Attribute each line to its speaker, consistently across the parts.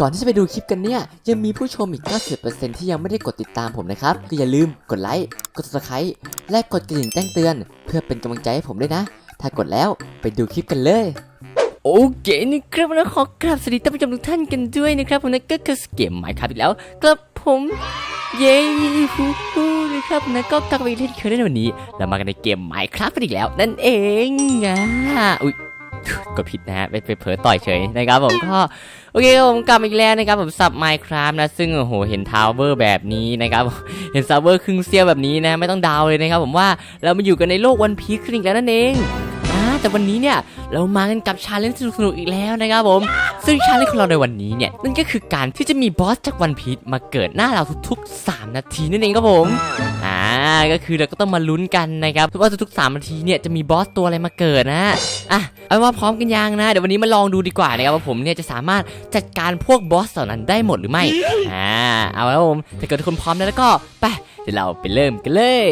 Speaker 1: ก่อนที่จะไปดูคลิปกันเนี่ย ยังมีผู้ชมอีก 90%ที่ยังไม่ได้กดติดตามผมนะครับ ก็อย่าลืมกดไลค์ กด subscribe และกดกระดิ่งแจ้งเตือน เพื่อเป็นกำลังใจให้ผมด้วยนะ ถ้ากดแล้วไปดูคลิปกันเลย
Speaker 2: โอเคนะครับแล้วขอกราบสวัสดีท่านผู้ชมทุกท่านกันด้วยนะครับผมนั่นก็คือเกมใหม่ครับอีกแล้วกับผมเย้ฮูฮูนะครับนะก็กลับมาอีกเช่นเคยในวันนี้ เรามากันในเกมใหม่ครับอีกแล้ว นั่นเองอะอุ้ย กดผิดนะฮะไปไปเผลอต่อยเฉยนะครับผมก็โอเคครับผมกลับอีกแล้วนะครับผมสับไมค์ครับนะซึ่งโอ้โหเห็นทาวเวอร์แบบนี้นะครับเห็นซาวเวอร์ครึ่งเสี้ยวแบบนี้นะไม่ต้องดาวเลยนะครับผมว่าเรามาอยู่กันในโลกวันพีคอีกแล้วนั่นเองแต่วันนี้เนี่ยเรามากันกับชาเลนจ์สนุกๆอีกแล้วนะครับผม ซึ่งชาเลนจ์ของเราในวันนี้เนี่ยนั่นก็คือการที่จะมีบอสจากวันพีชมาเกิดหน้าเราทุกๆ 3 นาทีนั่นเองครับผมอ่า ก็คือเราก็ต้องมาลุ้นกันนะครับว่าทุกๆ3นาทีเนี่ยจะมีบอสตัวอะไรมาเกิดนะอะเอาเป็นว่าพร้อมกันยังนะเดี๋ยววันนี้มาลองดูดีกว่านะครับว่าผมเนี่ยจะสามารถจัดการพวกบอสเหล่านั้นได้หมดหรือไม่อ่าเอาแล้วผมถ้าเกิดทุกคนพร้อมแล้วก็ไปเดี๋ยวเราไปเริ่มกันเลย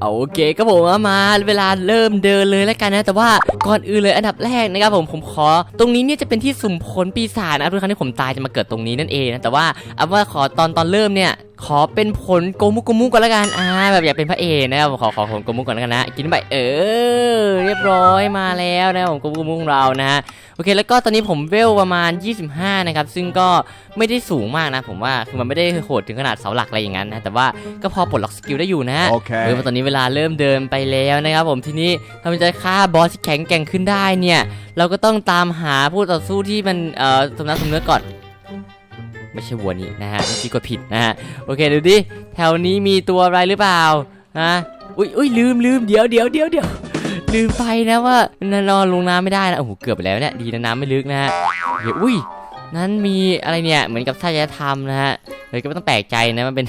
Speaker 2: โอเคครับผมเอามาเวลาเริ่มเดินเลยแล้วกันนะ แต่ว่าก่อนอื่นเลยอันดับแรกนะครับผมผมขอ ตรงนี้เนี่ยจะเป็นที่สุ่มผลปีศาจนะครับทุกครั้งที่ผมตายจะมาเกิดตรงนี้นั่นเองนะแต่ว่าเอาว่าขอตอนตอนเริ่มเนี่ย ขอเป็นผลโกมุกโกมุกก่อนแล้วกันอ่าแบบอยากเป็นพระเอกนะครับผมขอขอผลโกมุกก่อนแล้วกันนะกินไปเออ เรียบร้อยมาแล้วนะครับผมโกมุกโกมุกของเรานะฮะโอเคแล้วก็ตอนนี้ผมเวลประมาณ 25 นะครับ ซึ่งก็ไม่ได้สูงมากนะ ผมว่าคือมันไม่ได้โหดถึงขนาดเสาหลักอะไรอย่างนั้นนะแต่ว่าก็พอปลดล็อกสกิลได้อยู่นะฮะเออ
Speaker 3: Okay.
Speaker 2: ตอนนี้เวลาเริ่มเดินไปแล้วนะครับผมทีนี้ถ้ามันจะฆ่าบอสที่แข็งแกร่งขึ้นได้เนี่ย เราก็ต้องตามหาผู้ต่อสู้ที่มันเอ่อสมน้ำสมเนื้อก่อน ไม่ใช่วัวนี้นะฮะเมื่อกี้กดผิดนะฮะโอเคดูดิแถวนี้มีตัวอะไรหรือเปล่าฮะอุ้ยอุ้ยลืมลืมเดี๋ยวเดี๋ยวเดี๋ยวเดี๋ยวลืมไปนะว่านนนอนลงน้ำไม่ได้นะโอ้โหเกือบไปแล้วเนี่ยดีนะน้ำไม่ลึกนะฮะเดี๋ยวอุ้ยนั้นมีอะไรเนี่ยเหมือนกับท่ายธรรมนะฮะเลยก็ไม่ต้องแปลกใจนะมันเป็น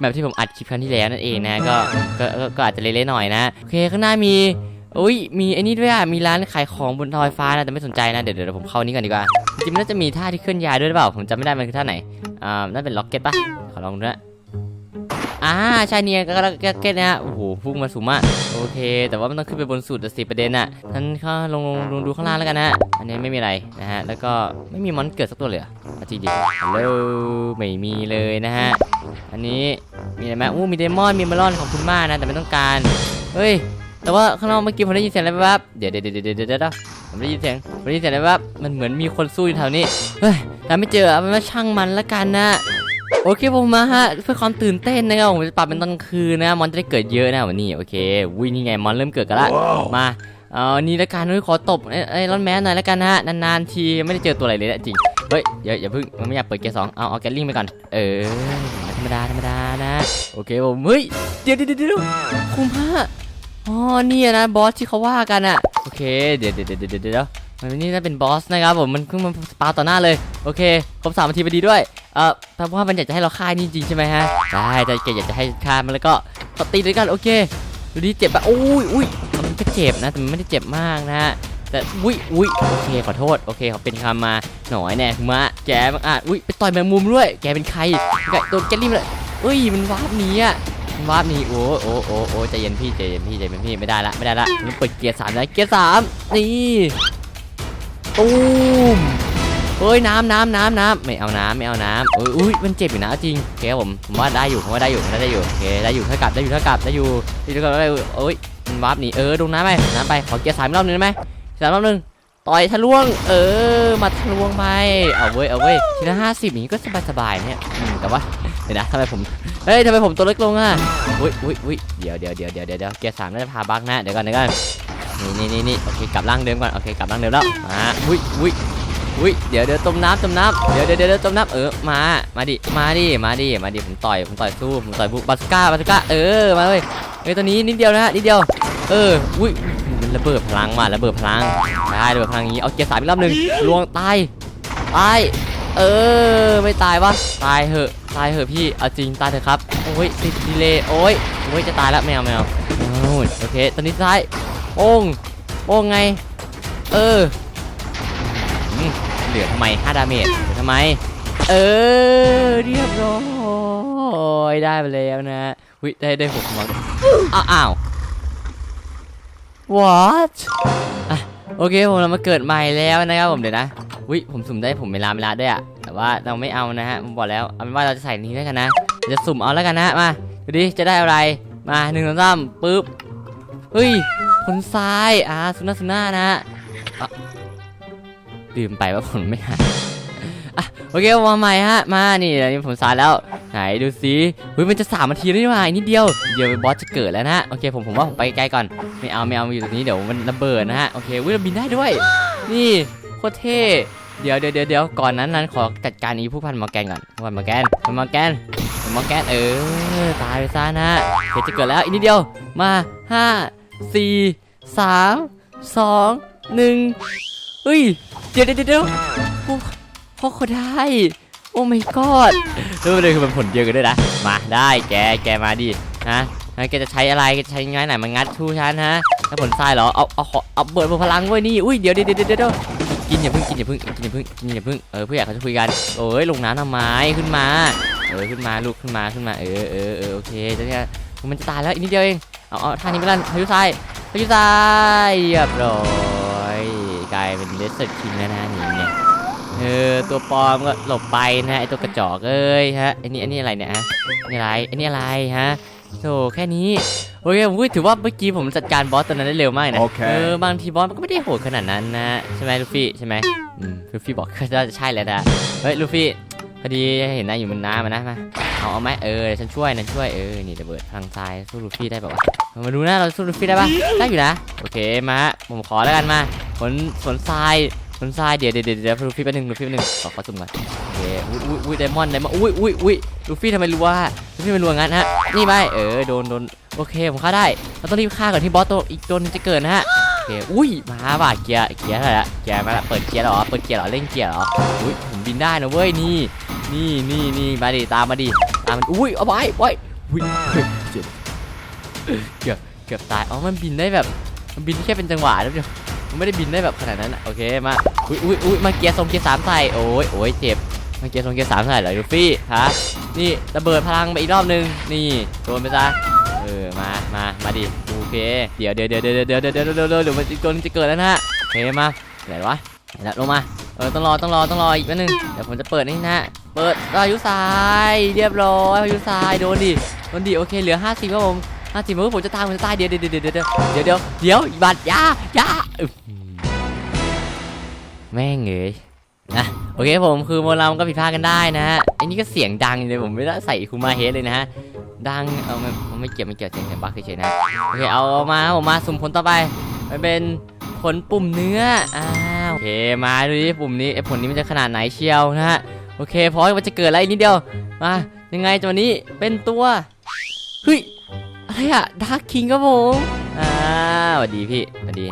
Speaker 2: แบบที่ผมอัดคลิปครั้งที่แล้วนั่นเองนะก็ก็ก็ก็อาจจะเละๆหน่อยนะโอเคข้างหน้ามี อุ้ยมีไอ้นี่ด้วยอะมีร้านขายของบนทอยฟ้านะแต่ไม่สนใจนะเดี๋ยวเดี๋ยวผมเข้านี้ก่อนดีกว่าจริงๆน่าจะมีท่าที่เคลื่อนย้ายด้วยหรือเปล่าผมจำไม่ได้มันคือท่าไหนอ่าน่าเป็นล็อกเก็ตปะขอลองดูนะอ่าใช่เนี่ยก็ล็อกเก็ตนะฮะโอ้โหพุ่งมาสูงมากโอเค แต่ว่ามันต้องขึ้นไปบนสุดสิประเด็นอะท่านข้าลงลงลงดูข้างล่างแล้วกันนะฮะอันนี้ไม่มีอะไรนะฮะแล้วก็ไม่มีมอนเกิดสักตัวเลยอเอาจริงดิฮัลโหลไม่มีเลยนะฮะอันนี้มีอะไรไหมอู้มีเดมอนมีเมลอนขอบคุณมากนะแต่ไม่ต้องการเฮ้ย แต่ว่าข้างนอกเมื่อกี้ผมได้ยินเสียงอะไรแวบๆเดี๋ยวเดี๋ยวเดี๋ยวเดี๋ยวเดี๋ยวเดี๋ยวผมได้ยินเสียงผมได้ยินเสียงอะไรแวบๆมันเหมือนมีคนสู้อยู่แถวนี้ เฮ้ยแต่ไม่เจอเอาเป็นว่าช่างมันละกันนะโอเคผมมาฮะเพื่อความตื่นเต้นนะครับผมจะปรับเป็นตอนกลางคืนนะมอนจะได้เกิดเยอะนะวันนี้โอเควินี่ไงมอนเริ่มเกิดกันละ
Speaker 3: Wow.
Speaker 2: มาเอานี่ละกันเฮ้ยขอตบไอ้ไอ้รอนแมนหน่อยละกันนะฮะนานๆทีไม่ได้เจอตัวอะไรเลยนะจริงเฮ้ยอย่าอย่าเพิ่งมันไม่อยากเปิดเกียร์สองเอาเอาแกลลิงไปก่อนเออธรรมดาธรรมดานะ โอเคผมเฮ้ยเดี๋ยวเดี๋ยวเดี๋ยวเดี๋ยวคุมผ้า อ๋อนี่นะบอสที่เขาว่ากันอะโอเคเดี๋ยวเดี๋ยวเดี๋ยวเดี๋ยวเดี๋ยวมันนี่น่าเป็นบอสนะครับผมมันเพิ่งมาสปาต่อหน้าเลยโอเคครบสามนาทีพอดีด้วยเออแปลว่ามันอยากจะให้เราฆ่านี่จริงใช่ไหมฮะได้แต่แกอยากจะให้ฆ่ามันแล้วก็ก็ตีด้วยกันโอเคดูดิเจ็บปะอุ้ยอุ้ยมันก็เจ็บนะแต่มันไม่ได้เจ็บมากนะฮะแต่อุ้ยอุ้ยโอเคขอโทษโอเคเขาเป็นคำมาหน่อยแน่คุณมะแกบังอาจอุ้ยไปต่อยแมงมุมด้วย แกเป็นใครแกโดนแกลลี่มเลยอุ้ยมันวาร์ปหนีอะ วาร์ปหนีโอ้โอ้โอ้โอ้ใจเย็นพี่ใจเย็นพี่ใจเย็นพี่ไม่ได้ละไม่ได้ละมันเปิดเกียร์สามแล้วเกียร์สามนี่ตูมเฮ้ยน้ำน้ำน้ำน้ำไม่เอาน้ำไม่เอาน้ำเอยอุ้ยมันเจ็บอยู่นะจริงโอเคผมผมว่าได้อยู่ผมว่าได้อยู่ผมว่าได้อยู่โอเคได้อยู่เท่ากับได้อยู่เท่ากับได้อยู่ได้อยู่เท่ากับได้อยู่เอ้ยมันวาร์ปหนีเออลงน้ำไปน้ำไปขอเกียร์สามรอบหนึงได้ไหมสามรอบหนึงต่อยทะลวง เออ มาทะลวงไปเอาเว้ยเอาเว้ยทีละห้าสิบอย่างนี้ก็สบายๆเนี่ยแต่ว่า เดี๋ยวนะทำไมผมเฮ้ยทำไมผมตัวเล็กลงอะอุ้ยอุ้ยอุ้ยเดี๋ยวเดี๋ยวเดี๋ยวเดี๋ยวเดี๋ยวเกียร์สามน่าจะพาบักนะเดี๋ยวก่อนเดี๋ยวก่อนนี่นี่นี่นี่โอเคกลับร่างเดิมก่อนโอเคกลับร่างเดิมแล้วมาอุ้ยอุ้ยอุ้ยเดี๋ยวเดี๋ยวจมน้ำจมน้ำเดี๋ยวเดี๋ยวเดี๋ยวจมน้ำเออมามาดิมาดิมาดิมาดิผมต่อยผมต่อยสู้ผมต่อยบุบาสก้าบาสก้าเออมาเว้ยเฮ้ยตัวนี้นิดเดียวนะฮะนิดเดียวเอออุ้ยมันระเบิดพลังว่ะระเบิดพลังได้ระเบิดพลังอย่างนี้เอาเกียร์สามอีกรอบหนึ่งลวงตายตาย เออ ไม่ตายวะตายเหอะตายเหอะพี่เอาจริงตายเถอะครับโอ้ยติดดีเลยโอ้ยโอ้ยจะตายแล้วไม่เอาไม่เอาโอเคตอนนี้ซ้ายโป้งโป้งไง เออเหลือทำไม5ดาเมจทำไม เออเรียบร้อยได้ไปแล้วนะวิได้ได้หกมอนอ้าวอ้าว what อะโอเคผมเรามาเกิดใหม่แล้วนะครับผมเดี๋ยวนะ วิผมสุ่มได้ผมเวลาเวลาด้วยอะแต่ว่าเราไม่เอานะฮะผมบอกแล้วเอาเป็นว่าเราจะใส่นี้แล้วกันนะจะสุ่มเอาแล้วกันนะมาดูดิจะได้อะไรมาหนึ่งสองสามปึ๊บเฮ้ยผลทรายอ่าสุน่าสุน่านะฮะลืมไปว่าผลไม่หายอะโอเคมาใหม่ฮะมานี่นี้ผลทรายแล้วไหนดูสิเฮ้ยมันจะสามนาทีแล้วนี่หว่าอีกนิดเดียวเดี๋ยวบอสจะเกิดแล้วนะโอเคผมผมว่าผมไปไกลก่อนไม่เอาไม่เอาอยู่ตรงนี้เดี๋ยวมันระเบิดนะฮะโอเควิเราบินได้ด้วย นี่ โคตรเท่เดี๋ยวเดี๋ยวเดี๋ยวเดี๋ยวก่อนนั้นนั้นขอจัดการอีผู้พันมอร์แกนก่อนพันมอร์แกนพันมอร์แกนพันมอร์แกนเออตายไปซะนะเดี๋ยวจะเกิดแล้วอีกนิดเดียวมาห้าสี่สามสองหนึ่งเฮ้ยเดี๋ยวเดี๋ยวเดี๋ยวพ่อเขาได้โอ้ my god แล้วประเด็นคือมันผลเดียวกันด้วยนะมาได้แกแกมาดิฮะงั้นแกจะใช้อะไรแกจะใช้ง่ายไหนมางัดทูฉันฮะถ้าผลทรายเหรอเอาเอาเอาเบิดพลังไว้นี่อุ้ยเดี๋ยวเดี๋ยวเดี๋ยวเดี๋ยว กินอย่าเพิ่งกินอย่าเพิ่งกินอย่าเพิ่งกินอย่าเพิ่งเออผู้ใหญ่เขาจะคุยกันโอ้ยลงน้ำทำไมขึ้นมาเออขึ้นมาลูกขึ้นมาขึ้นมาเออเออเออโอเคจะเนี่ยมันจะตายแล้วอีกนิดเดียวเองเอาเอาท่านี้ไม่ลันพายุทรายพายุทรายเรียบร้อยกลายเป็นเลสเซอร์คิงแล้วนะนี่เนี่ยเออตัวปลอมก็หลบไปนะไอตัวกระจอกเอ้ยฮะไอนนี้อันนี้อะไรเนี่ยฮะนนี้อะไรไอนนี้อะไรฮะ โธ่แค่นี้โอเคผมถือว่าเมื่อกี้ผมจัดการบอสตัวนั้นได้เร็วมากนะ
Speaker 3: โอเค
Speaker 2: เออบางทีบอสมันก็ไม่ได้โหดขนาดนั้นนะใช่ไหมลูฟี่ใช่ไหมอืมลูฟี่บอกก็น่าจะใช่แหล้วนะเฮ้ยลูฟี่พอดีเห็นนายอยู่บนน้ำอะนะมาเอาเอาไหมเออเดี๋ยวฉันช่วยนะช่วยเออนี่ระเบิดพลังทรายสู้ลูฟี่ได้ป่าวะมาดูนะเราสู้ลูฟี่ได้ปะได้อยู่นะโอเคมาผมขอแล้วกันมาฝนฝนทราย มันทรายเดี๋ยวเดี๋ยวเดี๋ยวลูฟี่แป๊บนึงลูฟี่แป๊บนึงขอขอสุ่มก่อนโอเคอุ้ยอุ้ยอุ้ยไดมอนด์ไดมอนด์อุ้ยอุ้ยอุ้ยลูฟี่ทำไมรัวลูฟี่มันรัวงั้นฮะนี่ไปเออโดนโดนโอเคผมฆ่าได้เราต้องรีบฆ่าก่อนที่บอสตัวอีกตัวนึงจะเกิดนะฮะโอเคอุ้ยมาว่ะเกียร์เกียร์อะไรละเกียร์มาละเปิดเกียร์หรอเปิดเกียร์หรอเร่งเกียร์หรออุ้ยผมบินได้นะเว้ยนี่นี่นี่นี่มาดิตามมาดิตามมันอุ้ยเอาไปไว้อุ้ยเจ็บเกือบเกือบตายอ๋อมันบินได้แบบมันบินแค่เป็นจังหวะนะเดียว ไม่ได้บินได้แบบขนาดนั้นโอเคมาอุ้ยอุ้ยอุ้ยมาเกียร์ทรงเกียร์สามใส่โอ้ยโอ้ยเจ็บมาเกียร์ทรงเกียร์สามใส่เหรอลูฟี่ฮะนี่ระเบิดพลังไปอีกรอบนึงนี่โดนไปซะเออมามามาดิโอเคเดี๋ยวเดี๋ยวเดี๋ยวเดี๋ยวเดี๋ยวเดี๋ยวเดี๋ยวเดี๋ยวเดี๋ยวเดี๋ยวมันอีกตัวนึงจะเกิดแล้วนะฮะโอเคมาไหนวะไหนละลงมาเออต้องรอต้องรอต้องรออีกแป๊บนึงเดี๋ยวผมจะเปิดนี่นะเปิดพายุทรายเรียบร้อยพายุทรายโดนดิโดนดิโอเคเหลือ 50ครับผม 50มันก็ผมจะตายผมจะตายเดี๋ยวเดี๋ยวเดี๋ยวเดี๋ยวเดี๋ยวเดี๋ยวเดี๋ยวบัตรยายาแม่งเอ้ยนะโอเคผมคือโมเราก็ผิดพลาดกันได้นะฮะไอ้นี่ก็เสียงดังเลยผมไม่ได้ใส่คูมาเฮดเลยนะฮะดังเอาไม่ไม่เกี่ยวไม่เกี่ยวเสียงเสียงบั๊กเฉยๆนะโอเคเอามาผมมาสุ่มผลต่อไปมันเป็นผลปุ่มเนื้ออ้าวโอเคมาดูดิปุ่มนี้ไอ้ผลนี้มันจะขนาดไหนเชียวนะฮะโอเคพอมันจะเกิดอะไรนิดเดียวมายังไงตัวนี้เป็นตัวเฮ้ย อะไรอะดาร์คคิงครับผมอ่าสวัสดีพี่สวัสดี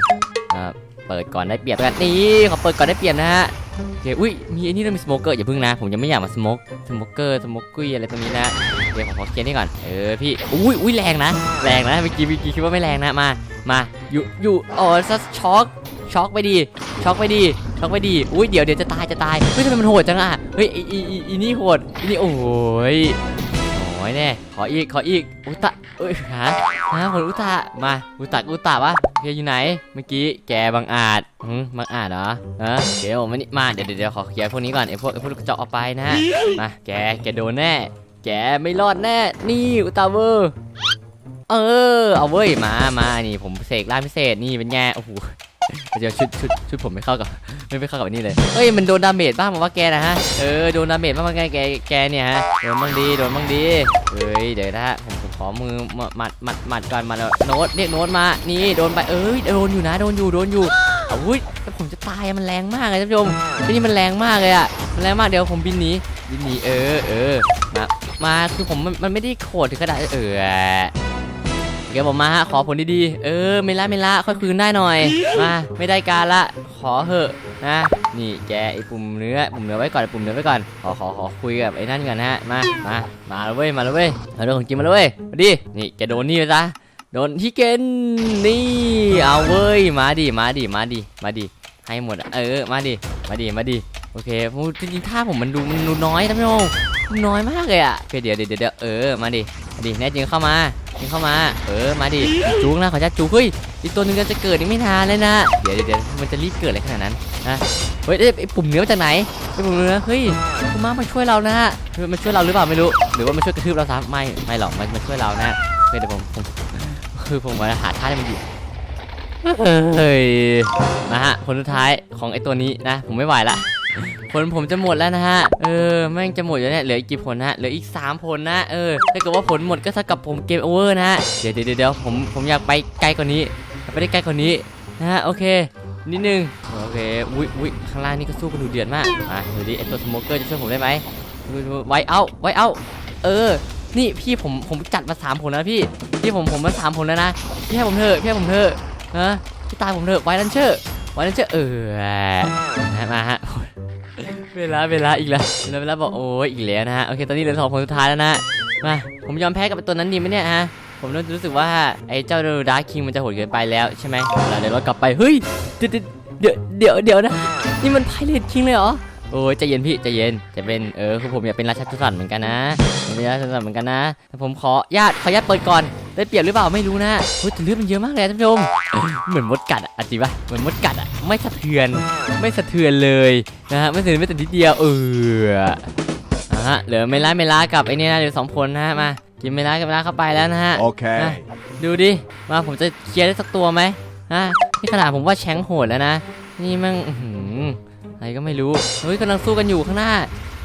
Speaker 2: ครับเปิดก่อนได้เปรียบกันนี่ขอเปิดก่อนได้เปรียบนะฮะโอเคอุ้ยมีไอ้นี่ด้วยมีสโมเกอร์อย่าเพิ่งนะ ผมยังไม่อยากมาสโมกสโมเกอร์สโมกกุ้ยอะไรพวกนี้นะเดี๋ยวผมขอเคลียร์นี่ก่อนเออพี่อุ้ยอุ้ยแรงนะ แรงนะเมื่อกี้เมื่อกี้คิดว่าไม่แรงนะมามาอยู่อยู่อ๋อซัสช็อกช็อกไปดีช็อกไปดีช็อกไปดีอุ้ยเดี๋ยวเดี๋ยวจะตายจะตายเฮ้ยทำไมมันโหดจังอะเฮ้ยอีอีอีนี่โหดอีนี่โอ้ยโอ้ยแน่ขออีกขออีกอุตะ เอ้ยหาฮะผลอุตตะมาอุตตะอุตตะวะเฮียอยู่ไหน เมื่อกี้แกบังอาจหืมบังอาจเหรอฮะเดี๋ยวมานี่มาเดี๋ยวเดี๋ยวขอเคลียร์พวกนี้ก่อนไอ้พวกไอ้พวกกระจอกออกไปนะมาแกแกโดนแน่ แกไม่รอดแน่ นี่อุตตะเวอร์เออเอาเว้ยมามานี่ผมเสกร่างพิเศษนี่เป็นไงโอ้โหเดี๋ยวชุดชุดชุดผมไม่เข้ากับไม่ไปเข้ากับนี่เลยเฮ้ยมันโดนดาเมจบ้างมาว่าแกนะฮะเออโดนดาเมจบ้างมาแกแกแกเนี่ยฮะโดนบ้างดีโดนบ้างดีเฮ้ยเดี๋ยวนะฮะผม ขอมือมามัดมัดมัดก่อนมาแล้วโน้ตเรียกโน้ตมานี่โดนไปเอ้ยโดนอยู่นะโดนอยู่โดนอยู่อาวุ้ยแต่ผมจะตายมันแรงมากเลยท่านผู้ชมที่นี่มันแรงมากเลยอะมันแรงมากเดี๋ยวผมบินหนีบินหนีเออเออมามาคือผมมันไม่ได้โคตรถึงขนาดเออเดี๋ยวผมมาฮะขอผลดีๆเออไม่ละไม่ละค่อยคืนได้หน่อยมาไม่ได้การละขอเหอะนะ นี่แกไอปุ่มเนื้อปุ่มเนื้อไว้ก่อนปุ่มเนื้อไว้ก่อนขอขอขอคุยกับไอ้นั่นก่อนนะฮะมามามาแล้วเว้ยมาแล้วเว้ยเอาเรื่องของจริงมาแล้วเว้ยมาดินี่แกโดนนี่ไปซะโดนฮิเกนนี่เอาเว้ยมาดิมาดิมาดิมาดิให้หมดเออมาดิมาดิมาดิโอเคจริงๆท่าผมมันดูมันดูน้อยนะพี่โน้อน้อยมากเลยอะโอเคเดี๋ยวเดี๋ยวเดี๋ยวเออมาดิมาดิแน่จริงเข้ามา ยิงเข้ามา เออ มาดิ จูงนะขอจัดจูเฮ้ย อีกตัวหนึงก็จะเกิดอีกไม่นานเลยนะ เดี๋ยวเดี๋ยวมันจะรีบเกิดอะไรขนาดนั้นนะเฮ้ยเอ้ยไอ้ปุ่มเนื้อมาจากไหนไอ้ปุ่มเนื้อเฮ้ยคุณมามาช่วยเรานะฮะมันช่วยเราหรือเปล่าไม่รู้ หรือว่ามันช่วยกระทืบเราซ้ำไม่ ไม่หรอก มันมันช่วยเรานะเฮ้ยเดี๋ยวผมผมคือผมมาหาท่าให้มันอยู่เฮ้ยมาฮะ คนสุดท้ายของไอ้ตัวนี้นะ ผมไม่ไหวละ ผลผมจะหมดแล้วนะฮะ เออแม่งจะหมดแล้วเนี่ยเหลืออีกกี่ผลนะฮะเหลืออีก 3 ผลนะเออถ้าเกิดว่าผลหมดก็เท่ากับผมเกมโอเวอร์นะฮะเดี๋ยวเดี๋ยวเดี๋ยวผมผมอยากไปไกลกว่านี้อยากไปได้ไกลกว่านี้นะฮะโอเคนิดนึงโอเคอุ้ยอุ้ยข้างล่างนี่ก็สู้กันดูเดือดมากอะดูดิไอตัวสโมเกอร์จะช่วยผมได้ไหมไว้เอาไว้เอาเออ นี่พี่ผมผมจัดมาสามผลแล้วพี่พี่ผมผมมาสามผลแล้วนะพี่ให้ผมเถอะพี่ให้ผมเถอะนะพี่ตายผมเถอะไว้ลันเชอร์ไว้ลันเชอร์เออนะมาฮะ เวลาเวลาอีกแล้วเวลาเวลาบอกโอ้ยอีกแล้วนะฮะโอเคตอนนี้เหลือสองคนสุดท้ายแล้วนะมาผมยอมแพ้กับตัวนั้นดีไหมเนี่ยฮะผมเริ่มรู้สึกว่าไอ้เจ้าดาร์คิงมันจะโหดเกินไปแล้วใช่ไหมเราเดี๋ยวเรากลับไปเฮ้ยเดี๋ยวเดี๋ยวเดี๋ยวเดี๋ยวนะนี่มันไพเรตคิงเลยเหรอโอ้ยใจเย็นพี่ใจเย็นจะเป็นเออคือผมอยากเป็นราชาทุสันเหมือนกันนะผมเป็นราชาทุสันเหมือนกันนะแต่ผมขอญาติขอญาตเปิดก่อน ได้เปรียบหรือเปล่าไม่รู้นะเฮ้ยแต่เลือดมันเยอะมากเลยอะท่านผู้ชมเหมือนมดกัดอะอะจริงปะเหมือนมดกัดอะไม่สะเทือนไม่สะเทือนเลยนะฮะไม่สะเทือนไม่แต่นิดเดียวเอออะฮะเหลือเมล่าเมล่ากับไอ้นี่นะเหลือสองคนนะฮะมากินเมล่ากับเมล่าเข้าไปแล้วนะฮะ
Speaker 3: Okay.
Speaker 2: ดูดิมาผมจะเคลียร์ได้สักตัวไหมฮะนี่ขนาดผมว่าแชงโหดแล้วนะนี่มั่งอื้อหืออะไรก็ไม่รู้เฮ้ยกำลังสู้กันอยู่ข้างหน้า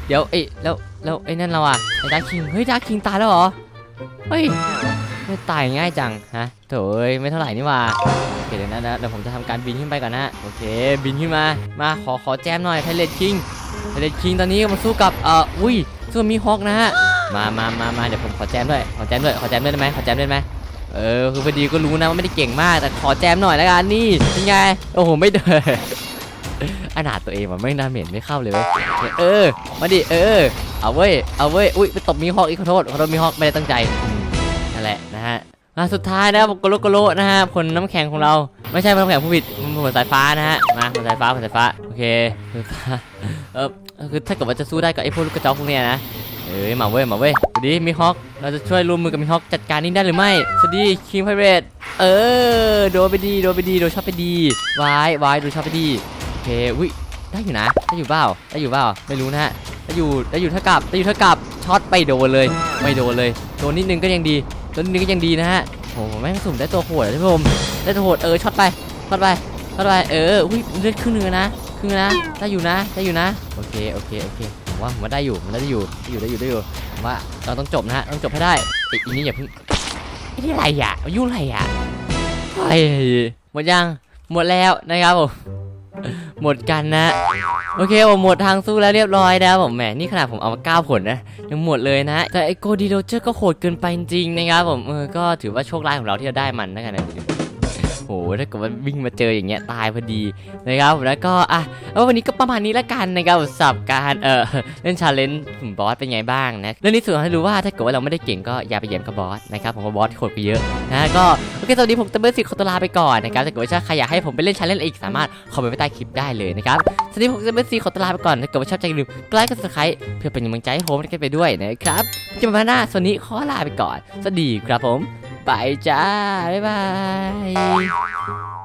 Speaker 2: เดี๋ยวเอ้ยแล้วแล้วไอ้นั่นเราอะไอ้ดาร์คิงเฮ้ยดาร์คิงตายแล้วเหรอเฮ้ย ไม่ตายง่ายจังฮะโถเอ้ยไม่เท่าไหร่นี่ว่าโอเคเดี๋ยวนะนะเดี๋ยวผมจะทำการบินขึ้นไปก่อนนะโอเค บินขึ้นมามาขอขอแจมหน่อยไพเรตคิงไพเรตคิงตอนนี้กำลังสู้กับเอ่ออุ้ยสู้มีฮอกนะฮะมามามามาเดี๋ยวผมขอแจมด้วยขอแจมด้วยขอแจมด้วยได้ไหมขอแจมด้วยได้ไหมเออคือพอดีก็รู้นะว่าไม่ได้เก่งมากแต่ขอแจมหน่อยแล้วกันนี่เป็นไงโอ้โหไม่เดินอนาถตัวเองมันไม่น่าเหม็นไม่เข้าเลยเว้ยเออมาดิเออเอาเว้ยเอาเว้ยอุ้ยไปตบมีฮอกอีกขอโทษขอโทษมีฮอกไม่ได้ตั้งใจ นะฮะมาสุดท้ายนะโกโลโกโลนะฮะผลน้ำแข็งของเราไม่ใช่ผลน้ำแข็งผู้ผิดมันผลสายฟ้านะฮะมาผลสายฟ้าผลสายฟ้าโอเคผลฟ้าเออคือถ้าเกิดว่าจะสู้ได้กับไอ้พวกลูกกระจอกพวกเนี้ยนะเอ้ยมาเว้ยมาเว้ยสวัสดีมิฮอกเราจะช่วยร่วมมือกับมิฮอกจัดการนี่ได้หรือไม่สวัสดีคิงไพเรตเออโดนไปดีโดนไปดีโดนชอบไปดีวายวายโดนชอบไปดีโอเคอุ้ยได้อยู่นะได้อยู่เปล่าได้อยู่เปล่าไม่รู้นะฮะได้อยู่ได้อยู่เท่ากับได้อยู่เท่ากับช็อตไปโดนเลยไม่โดนเลยโดนนิดนึงก็ยังดี โดนนิดนึงก็ยังดีนะฮะโอ้โหแม่งสุ่มได้ตัวโหดท่านผู้ชมได้ตัวโหดเออช็อตไปช็อตไปช็อตไปเอออุ้ยเลือดครึ่งนึงอนะครึ่งนึงนะได้อยู่นะได้อยู่นะโอเคโอเคโอเคผมว่าผมว่าได้อยู่ผมาได้อยู่ได้อยู่ได้อยู่ได้อยู่ผมว่าเราต้องจบนะฮะต้องจบให้ได้อ้อีนี่อย่าเพิ่งไอ้นี่อะไรอะยุ่งอะไรอะไอ้หมดยังหมดแล้วนะครับผม หมดกันนะ โอเคผมหมดทางสู้แล้วเรียบร้อยแล้วผมแหมนี่ขนาดผมเอามาเก้าผลนะยังหมดเลยนะ แต่ไอโกดีโรเจอร์ก็โหดเกินไปจริงนะครับผมเออก็ถือว่าโชคร้ายของเราที่เราได้มันนะกันนะ ถ้าเกิดว่าวิ่งมาเจออย่างเงี้ยตายพอดีนะครับผมแล้วก็อะแล้ววันนี้ก็ประมาณนี้ละกันนะครับสำหรับการเออเล่นชาเลนจ์บอสเป็นไงบ้างนะเรื่องนี้ส่วนให้รู้ว่าถ้าเกิดว่าเราไม่ได้เก่งก็อย่าไปเหยียบกับบอสนะครับผมว่าบอสโหดไปเยอะนะก็โอเคสวัสดีผมเตเบิร์สิขอตัวลาไปก่อนนะครับถ้าเกิดว่าใครอยากให้ผมไปเล่นชาเลนจ์อีกสามารถคอมเมนต์ไว้ใต้คลิปได้เลยนะครับสวัสดีผมเตเบิร์สิขอตัวลาไปก่อนถ้าเกิดว่าชอบใจอย่าลืมกดไลค์กดซับสไครต์เพื่อเป็นกำลังใจให้ผมกันไปด้วยนะครับจอกันหม่หน้าส่วนนี้ขอลาไปก่อนสวัสดีครับผม ไปจ้า บ๊ายบาย